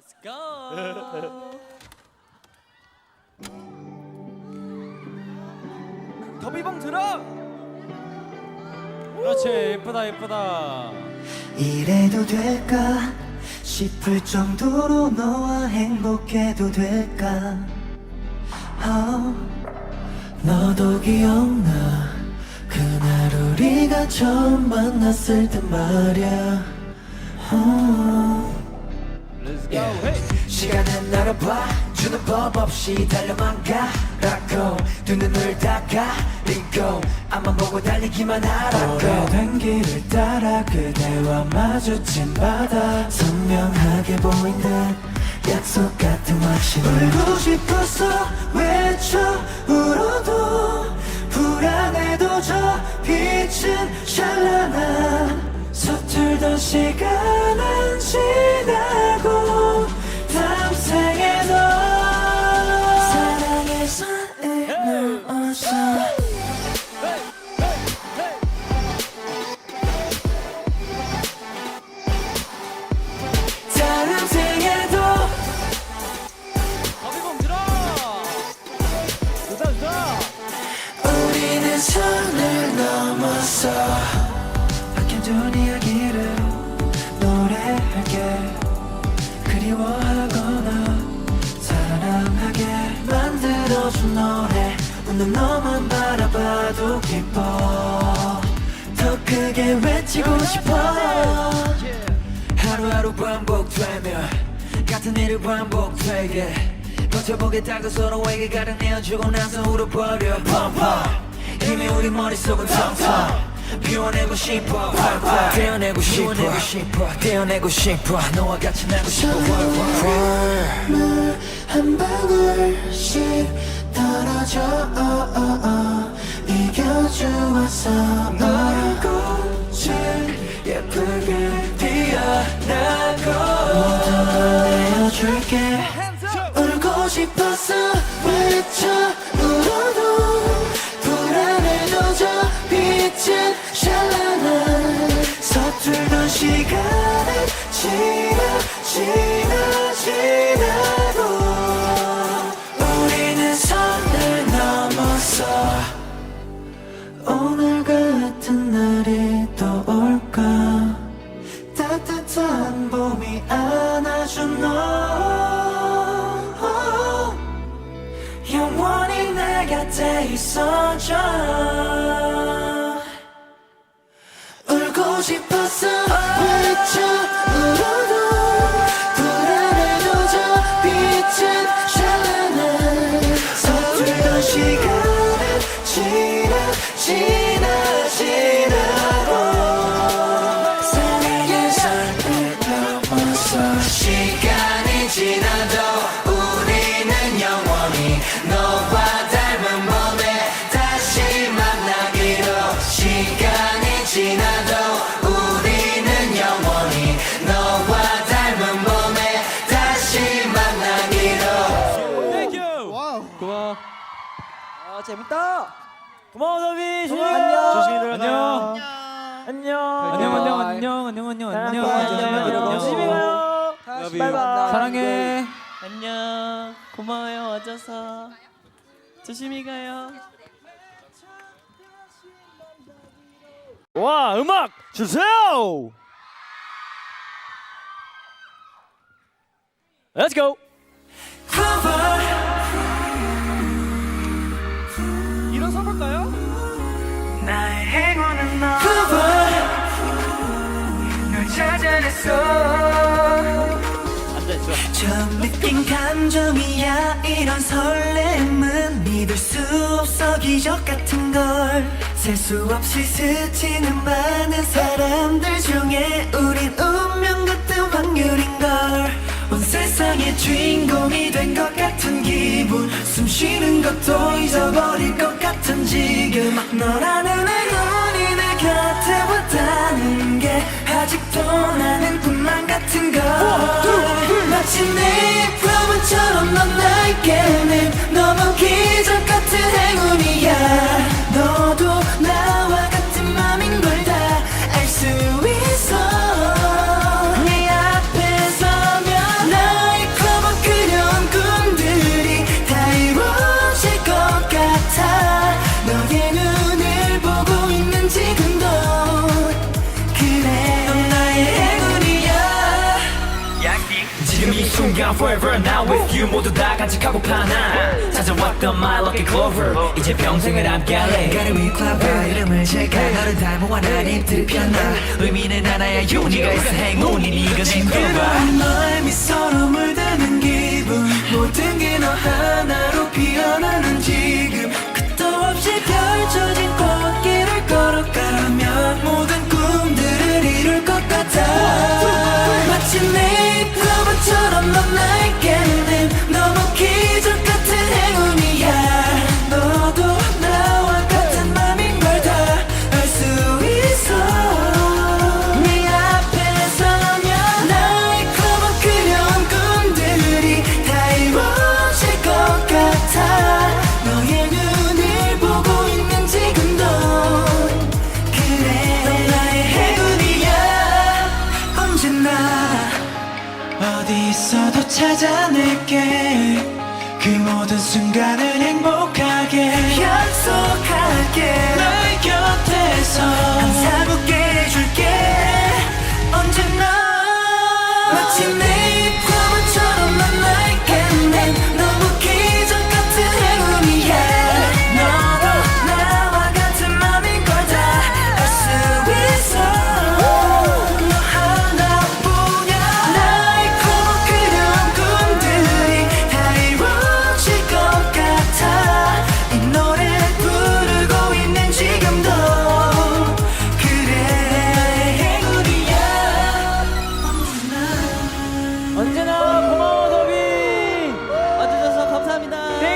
Let's go. 더비봉 들어. 그렇지 예쁘다 예쁘다. 이래도 될까 싶을 정도로 너와 행복해도 될까 어, 너도 기억나 그날 우리가 처음 만났을 때 말야 어, 시간은 나를 봐주는 법 없이 달려만 가라고 두 눈을 다 가리고. 앞만 보고 달리기만 하라고. 오래된 길을 따라 그대와 마주친 바다. 선명하게 보인 듯 약속 같은 확신 울고 싶어서 외쳐 울어도 불안해도 저 빛은 샬라나 서툴던 시간은 지나고 선 웃는 너만 바라봐도 기뻐. 더 크게 외치고 싶어. 하루하루 반복되며 같은 일을 반복되게 버텨보겠다고 서로에게 가득 내어주고 나서 울어버려. 펑펑. 이미 우리 머릿속은 텅텅. 비워내고 싶어. 활활 떼어내고 싶어. 떼어내고 싶어. 너와 같이 나고 싶어. 물한 방울씩 떨어져. 어, 어, 어. 이겨주었어 너의 꽃을 예쁘게 피어나고 모든 걸 내어줄게. 울고 싶어서 외쳐. 울어도 불안해도 저 빛은 샬라나. 서툴던 지나 지나 재밌다. 고마워 더비. 조심히 안녕. 조심히 들어가. 안녕. 안녕 안녕 안녕 안녕 안녕 안녕 안녕. 조심히 가요. 다시 바이바이. 만나. 사랑해. 안녕. 고마워요 와줘서. 조심히 가요. 와 음악 주세요. Let's go. 일어서 볼까요? 나의 행운은 너. 널 찾아냈어. 처음 느낀 감정이야. 이런 설렘은 믿을 수 없어. 기적 같은 걸셀 수 없이 스치는 많은 사람들 중에 우린 운명 같은 확률인걸. 온 세상의 주인 쉬는 것도 잊어버릴 것 같은 지금. 너라는 행운이 내 곁에 왔다는 게 아직도 나는 꿈만 같은 걸. 마치 내 프로문처럼 넌 나에게 는 너무 gone forever Now with you. 모두 다 간직하고 파나 찾아왔던 my lucky clover. 이제 평생을 함께할래. 위 클럽 이름을 제가 너를 닮아와 난 입들이 피었나 의미는 하나야 유니가 있어 행운이 네가 된 그런 거야 너의 미소로 물드는 기분. 모든 게 너 하나로 모든 순간을 행복하게 약속할게. 너의 곁에서 항상 웃게 해줄게. 언제나 마치 내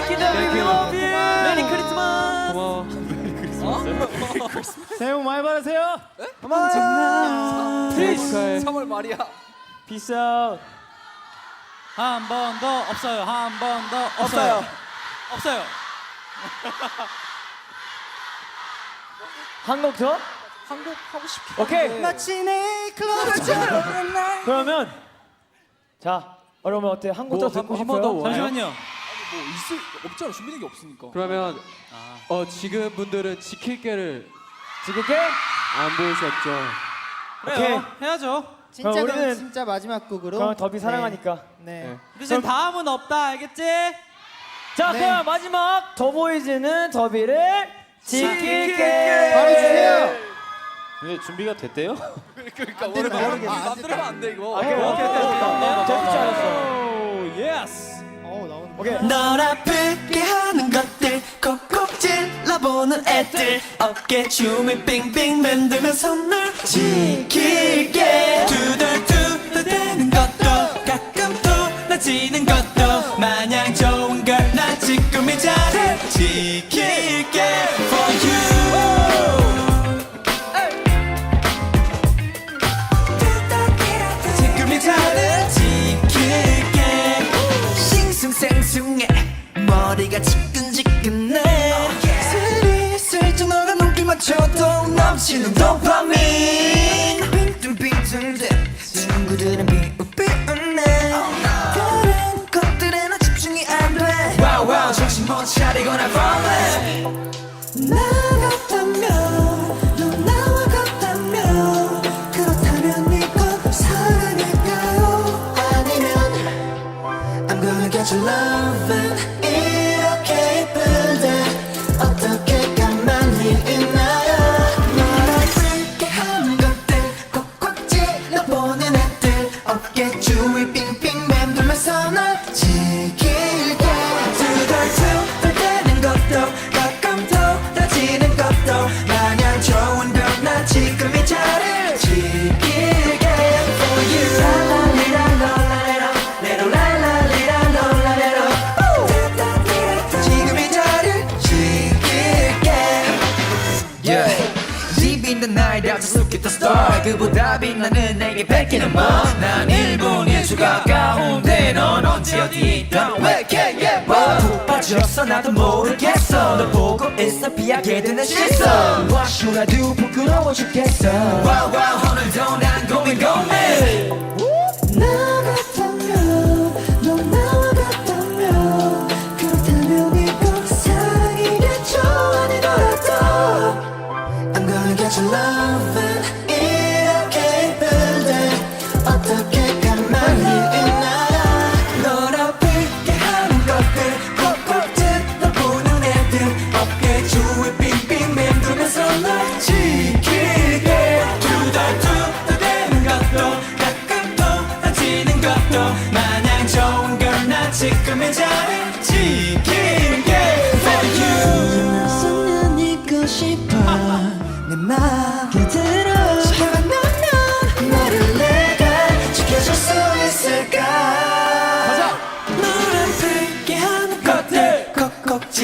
더비. We love you. 메리 크리스마스. 고마워. 새해 복 많이 받으세요. 고마워요. Peace. 3월 말이야. Peace out. 한번 더 없어요. 한 번 더 없어요. 없어요. 한곡 더? 한국 하고 싶어. 오케이. 마치 내 클럽처럼 날 그러면 자, 여러분 어때? 한곡더 듣고 싶어요? 잠시만요. 뭐 있을 없잖아. 준비된 게 없으니까. 그러면 어 지금 분들은 지킬 게를 지킬게. 안 보셨죠? 오케이. 해야죠. 진짜 그럼 그럼 우리는 진짜 마지막 곡으로 그럼 더비 사랑하니까. 네. 네. 대신 다음은 없다. 알겠지? 자, 네. 그럼 마지막 더보이즈는 더비를 지킬게. 바로 주세요. 근데 준비가 됐대요? 그러니까 거야, 아, 이게. 안 들으면 안 돼 이거. 오케이, 오케이, 오케이. 됐을 줄 알았어. 예스. 널 아프게 하는 것들 콕콕 찔러보는 애들. 어깨 춤을 빙빙 만들면서 널 지킬게. 두들두들대는 것도 가끔 또 나지는 것도 마냥 좋은 걸 나 지금 이 자리를 지킬 머리가 지끈지끈해. 슬슬슬 너가 눈길 맞춰도 넘치는 도파민 날 다져숙 the star. 그보다 빛나는 내게 뺏기는 뭐난 일본 일주 가까운데 넌 언제 어디 있던? 왜 이렇게 예뻐? 푹 빠졌어 나도 모르겠어. 너 보고 있어 피하게 되는 시선 와슈라도 부끄러워 죽겠어. 와우 오늘도 난 고민 고민. 나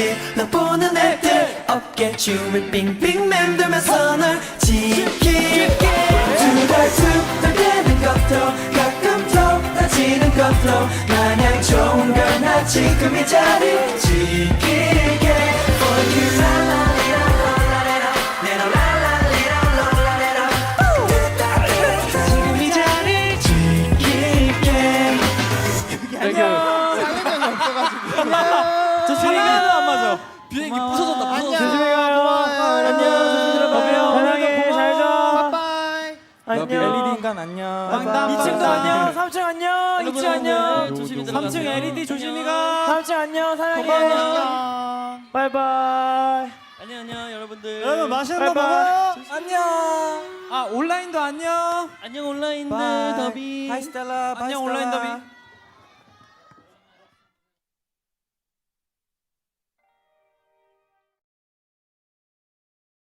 콕콕 찔러보는 애들. 어깨 춤을 빙빙 맴돌면서 널 지킬게. 두달두달 되는 것도 가끔 좁아지는 것도 마냥 좋은 걸 나 지금 이 자리 지킬 비행기 부서졌다. 안녕. 부서졌다. 조심히 가요. 고마워요. 안녕. 안녕. 편하게 잘 자. 빠빠이. LED 인간 안녕. 바이바이. 2층도 안녕. 3층 안녕. 2층 안녕. 조심히 3층 들어가세요. LED 조심히 가. 3층 안녕. 사랑해. 안녕. 바이바이. 안녕 안녕 여러분들. 여러분 맛있는 거 먹어요. 안녕. 아 온라인도 안녕. 안녕 온라인들 바이. 더비. 바이 스텔라. 안녕 온라인 더비.